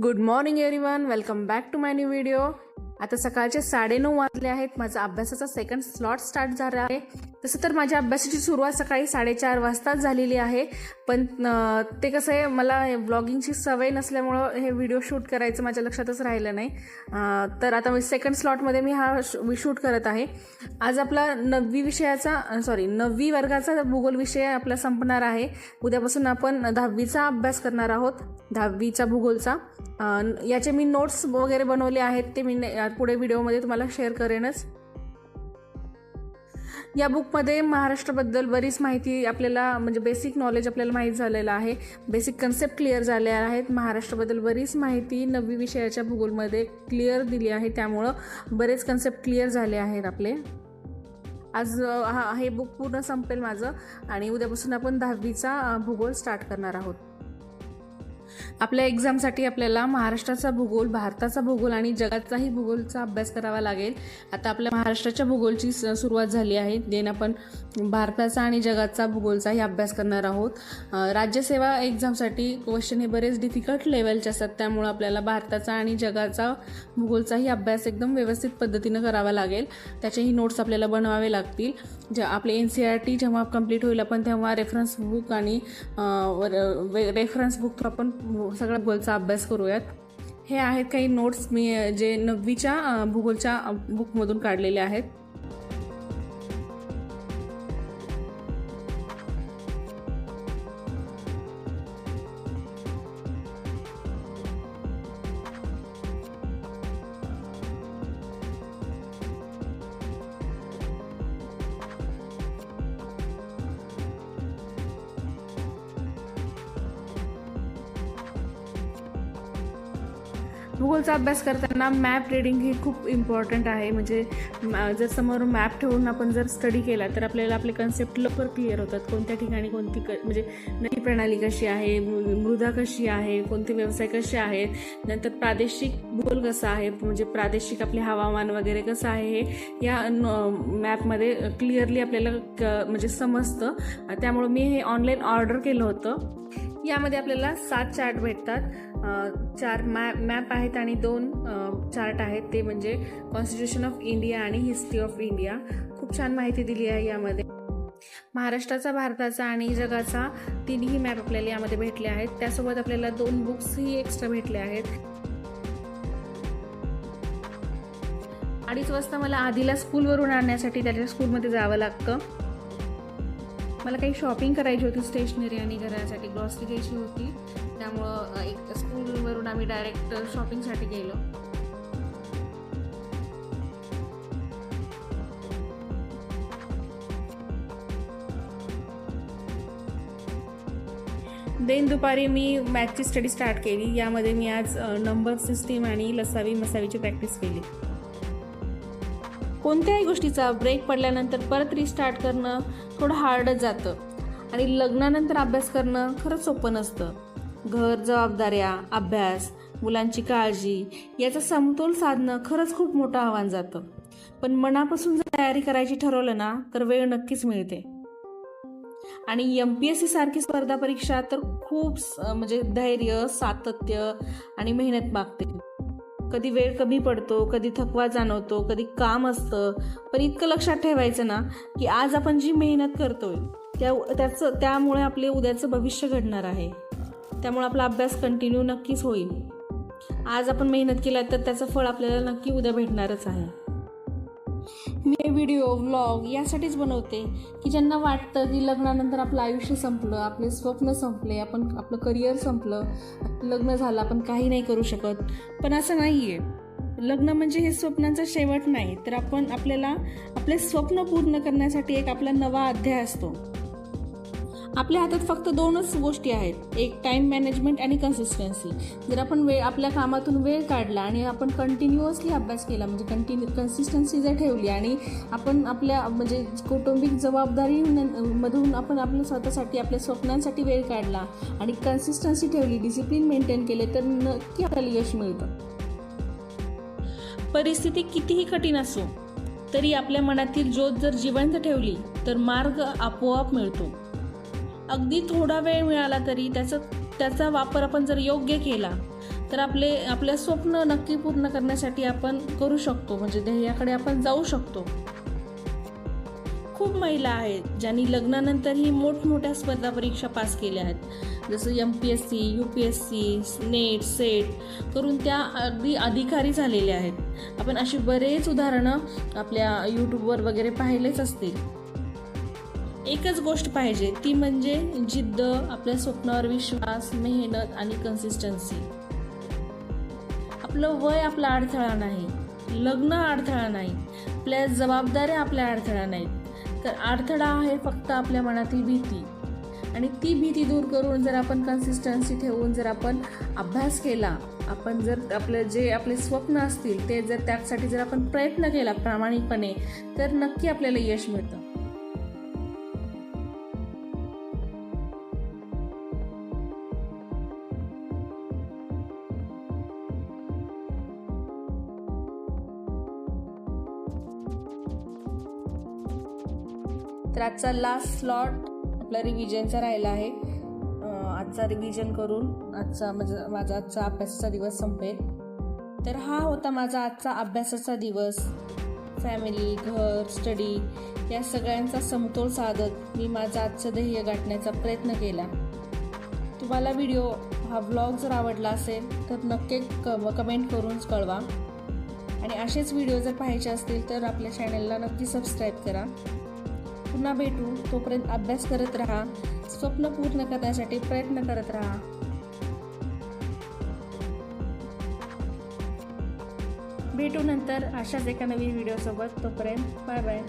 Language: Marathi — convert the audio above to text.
Good morning everyone, welcome back to my new video. आता सकाळचे साडेनऊ वाजले आहेत. माझा अभ्यासाचा सेकंड स्लॉट स्टार्ट झाला आहे. तसं तर माझ्या अभ्यासाची सुरुवात सकाळी साडेचार वाजताच झालेली आहे. पण ते कसं आहे मला ब्लॉगिंगची सवय नसल्यामुळं हे व्हिडिओ शूट करायचं माझ्या लक्षातच राहिलं नाही. तर आता मी सेकंड स्लॉटमध्ये मी हा शूट करत आहे. आज आपला नववी विषयाचा सॉरी नववी वर्गाचा भूगोल विषय आपला संपणार आहे. उद्यापासून आपण दहावीचा अभ्यास करणार आहोत. दहावीचा भूगोलचा. याचे मी नोट्स वगैरे बनवले आहेत. ते मी पुढे व्हिडिओमध्ये तुम्हाला शेअर करेनच. या बुकमध्ये महाराष्ट्राबद्दल बरीच माहिती आपल्याला म्हणजे बेसिक नॉलेज आपल्याला माहीत झालेलं आहे. बेसिक कन्सेप्ट क्लिअर झाल्या आहेत. महाराष्ट्राबद्दल बरीच माहिती नववी विषयाच्या भूगोलमध्ये क्लिअर दिली आहे. त्यामुळं बरेच कन्सेप्ट क्लिअर झाले आहेत आपले. आज हा हे बुक पूर्ण संपेल माझं. आणि उद्यापासून आपण दहावीचा भूगोल स्टार्ट करणार आहोत. आपल्या एक्झामसाठी आपल्याला महाराष्ट्राचा भूगोल भारताचा भूगोल आणि जगाचाही भूगोलचा अभ्यास करावा लागेल. आता आपल्या महाराष्ट्राच्या भूगोलची स- सुरुवात झाली आहे. देन आपण भारताचा आणि जगाचा भूगोलचाही अभ्यास करणार आहोत. राज्यसेवा एक्झामसाठी क्वेश्चन हे बरेच डिफिकल्ट लेवलचे असतात. त्यामुळं आपल्याला भारताचा आणि जगाचा भूगोलचाही अभ्यास एकदम व्यवस्थित पद्धतीनं करावा लागेल. त्याचेही नोट्स आपल्याला बनवावे लागतील. जे आपले एन सी आर टी जेव्हा कंप्लीट होईल आपण तेव्हा रेफरन्स बुक आणि रेफरन्स बुक आपण सगळ्या भूगोलचा अभ्यास करूयात. हे आहेत काही नोट्स मी जे नववीच्या भूगोलच्या बुकमधून काढलेले आहेत. भूगोलचा अभ्यास करताना मॅप रिडिंग ही खूप इम्पॉर्टंट आहे. म्हणजे जर समोर मॅप ठेवून आपण जर स्टडी केला तर आपल्याला आपले कन्सेप्ट लवकर क्लिअर होतात. कोणत्या ठिकाणी कोणती क म्हणजे नदी प्रणाली कशी आहे मृ- मृदा कशी आहे कोणते व्यवसाय कसे आहेत नंतर प्रादेशिक भूगोल कसा आहे म्हणजे प्रादेशिक आपले हवामान वगैरे कसं आहे हे या मॅपमध्ये क्लिअरली आपल्याला क- म्हणजे समजतं. त्यामुळं मी हे ऑनलाईन ऑर्डर केलं होतं. यामध्ये आपल्याला सात चार्ट भेटतात. चार मॅप मॅप आहेत आणि दोन चार्ट आहेत. ते म्हणजे कॉन्स्टिट्यूशन ऑफ इंडिया आणि हिस्ट्री ऑफ इंडिया खूप छान माहिती दिली आहे यामध्ये. महाराष्ट्राचा भारताचा आणि जगाचा तिन्ही मॅप आपल्याला यामध्ये भेटले आहेत. त्यासोबत आपल्याला दोन बुक्सही एक्स्ट्रा भेटले आहेत. अडीच वाजता मला आधीला स्कूलवरून आणण्यासाठी त्याच्या स्कूलमध्ये जावं लागतं. मला काही शॉपिंग करायची होती स्टेशनरी आणि घरासाठी ग्रॉसरी घ्यायची होती. त्यामुळं एक स्कूलवरून आम्ही डायरेक्ट शॉपिंगसाठी गेलो. देन दुपारी मी मॅथची स्टडी स्टार्ट केली. यामध्ये मी आज नंबर सिस्टीम आणि लसावी मसावीची प्रॅक्टिस केली. कोणत्याही गोष्टीचा ब्रेक पडल्यानंतर परत रिस्टार्ट करणं थोडं हार्डच जातं. आणि लग्नानंतर अभ्यास करणं खरंच सोपं नसतं. घर जबाबदाऱ्या अभ्यास मुलांची काळजी याचा समतोल साधणं खरंच खूप मोठं आव्हान जातं. पण मनापासून जर तयारी करायची ठरवलं ना तर वेळ नक्कीच मिळते. आणि एम पी एस सी सारखी स्पर्धा परीक्षा तर खूप म्हणजे धैर्य सातत्य आणि मेहनत मागते. कधी वेळ कमी पडतो कधी थकवा जाणवतो कधी काम असतं. पण इतकं लक्षात ठेवायचं ना की आज आपण जी मेहनत करतोय त्या त्याचं त्यामुळे आपले उद्याचं भविष्य घडणार आहे. त्यामुळे आपला अभ्यास कंटिन्यू नक्कीच होईल. आज आपण मेहनत केला तर त्याचं फळ आपल्याला नक्की उद्या भेटणारच आहे. मी हे व्हिडिओ व्लॉग यासाठीच बनवते. की ज्यांना वाटतं की लग्नानंतर आपलं आयुष्य संपलं आपले स्वप्न संपले आपण आपलं करिअर संपलं लग्न झालं आपण काही नाही करू शकत. पण असं नाही आहे लग्न म्हणजे हे स्वप्नांचा शेवट नाही तर आपण आपल्याला आपले स्वप्न पूर्ण करण्यासाठी एक आपला नवा अध्याय असतो. आपल्या हातात फक्त दोनच गोष्टी आहेत. एक टाईम मॅनेजमेंट आणि कन्सिस्टन्सी जर आपण वेळ आपल्या कामातून वेळ काढला आणि आपण कंटिन्युअसली अभ्यास केला म्हणजे कंटिन्यू कन्सिस्टन्सी जर ठेवली आणि आपण आपल्या म्हणजे कौटुंबिक जबाबदारी मधून आपण आपल्या स्वतःसाठी आपल्या स्वप्नांसाठी वेळ काढला आणि कन्सिस्टन्सी ठेवली डिसिप्लिन मेंटेन केले तर नक्की आपल्याला यश मिळतं. परिस्थिती कितीही कठीण असो तरी आपल्या मनातील ज्योत जर जिवंत ठेवली तर मार्ग आपोआप मिळतो. अगदी थोडा वेळ मिळाला तरी त्याचा त्याचा वापर आपण जर योग्य केला तर आपले आपलं स्वप्न नक्की पूर्ण करण्यासाठी आपण करू शकतो. म्हणजे ध्येयाकडे आपण जाऊ शकतो. खूप महिला आहेत ज्यांनी लग्नानंतरही मोठमोठ्या स्पर्धा परीक्षा पास केल्या आहेत. जसं M P S C U P S C NET SET करून त्या अगदी अधिकारी झालेल्या आहेत. आपण अशी बरेच उदाहरणं आपल्या यूट्यूबवर वगैरे पाहिलेच असतील. एकच गोष्ट पाहिजे ती म्हणजे जिद्द आपल्या स्वप्नावर विश्वास मेहनत आणि कन्सिस्टन्सी आपलं वय आपला अडथळा नाही लग्न अडथळा नाही आपल्या जबाबदाऱ्या आपल्या अडथळा नाहीत. तर अडथळा आहे फक्त आपल्या मनातील भीती. आणि ती भीती दूर करून जर आपण कन्सिस्टन्सी ठेवून जर आपण अभ्यास केला आपण जर आपलं जे आपले स्वप्न असतील ते जर त्यासाठी जर आपण प्रयत्न केला प्रामाणिकपणे तर नक्की आपल्याला यश मिळतं. तर आजचा लास्ट स्लॉट आपला रिव्हिजनचा राहिला आहे. आजचा रिव्हिजन करून आजचा माझा माझा आजचा अभ्यासाचा दिवस संपेल. तर हा होता माझा आजचा अभ्यासाचा दिवस. फॅमिली घर स्टडी या सगळ्यांचा समतोल साधत मी माझं आजचं ध्येय गाठण्याचा प्रयत्न केला. तुम्हाला व्हिडिओ हा ब्लॉग जर आवडला असेल तर नक्की क कमेंट करून कळवा. आणि असेच व्हिडिओ जर पाहायचे असतील तर आपल्या चॅनलला नक्की सबस्क्राईब करा. पुन्हा भेटू. तोपर्यंत अभ्यास करत राहा. स्वप्न पूर्ण करण्यासाठी प्रयत्न करत राहा. भेटू नंतर अशाच एका नवीन व्हिडिओसोबत तोपर्यंत बाय बाय